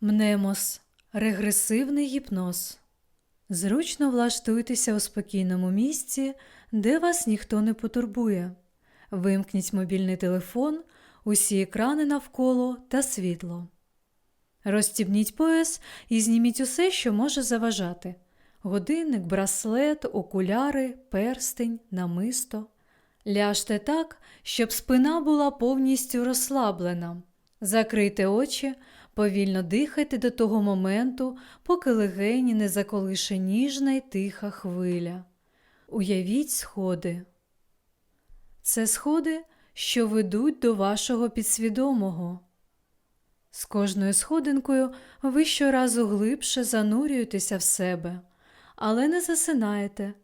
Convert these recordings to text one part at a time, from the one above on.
Мнемос регресивний гіпноз. Зручно влаштуйтеся у спокійному місці, де вас ніхто не потурбує. Вимкніть мобільний телефон, усі екрани навколо та світло. Розстібніть пояс і зніміть усе, що може заважати: годинник, браслет, окуляри, перстень, намисто. Ляжте так, щоб спина була повністю розслаблена. Закрийте очі, повільно дихайте до того моменту, поки легені не заколише ніжна й тиха хвиля. Уявіть сходи. Це сходи, що ведуть до вашого підсвідомого. З кожною сходинкою ви щоразу глибше занурюєтеся в себе, але не засинаєте,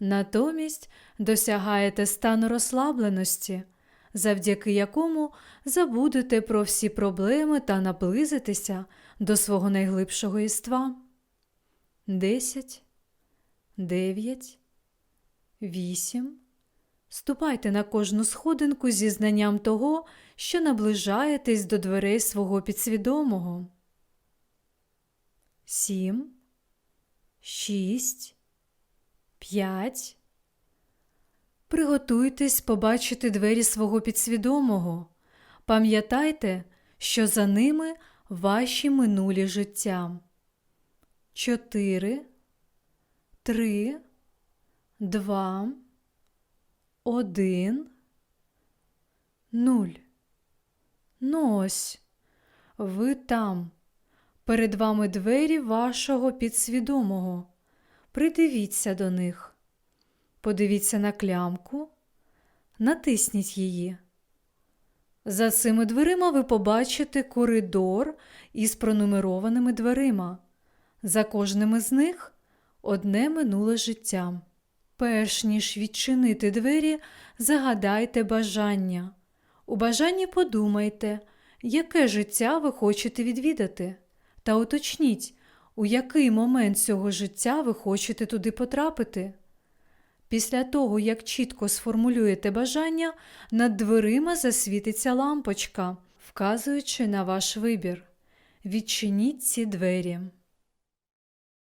натомість досягаєте стану розслабленості, завдяки якому забудете про всі проблеми та наблизитеся до свого найглибшого єства. Десять, дев'ять, вісім. Ступайте на кожну сходинку зі знанням того, що наближаєтесь до дверей свого підсвідомого. Сім, шість, п'ять. Приготуйтесь побачити двері свого підсвідомого. Пам'ятайте, що за ними ваші минулі життя. Чотири, три, два, один, нуль. Ну ось, ви там. Перед вами двері вашого підсвідомого. Придивіться до них. Подивіться на клямку, натисніть її. За цими дверима ви побачите коридор із пронумерованими дверима. За кожним із них одне минуле життя. Перш ніж відчинити двері, загадайте бажання. У бажанні подумайте, яке життя ви хочете відвідати, та уточніть, у який момент цього життя ви хочете туди потрапити. Після того, як чітко сформулюєте бажання, над дверима засвітиться лампочка, вказуючи на ваш вибір. Відчиніть ці двері.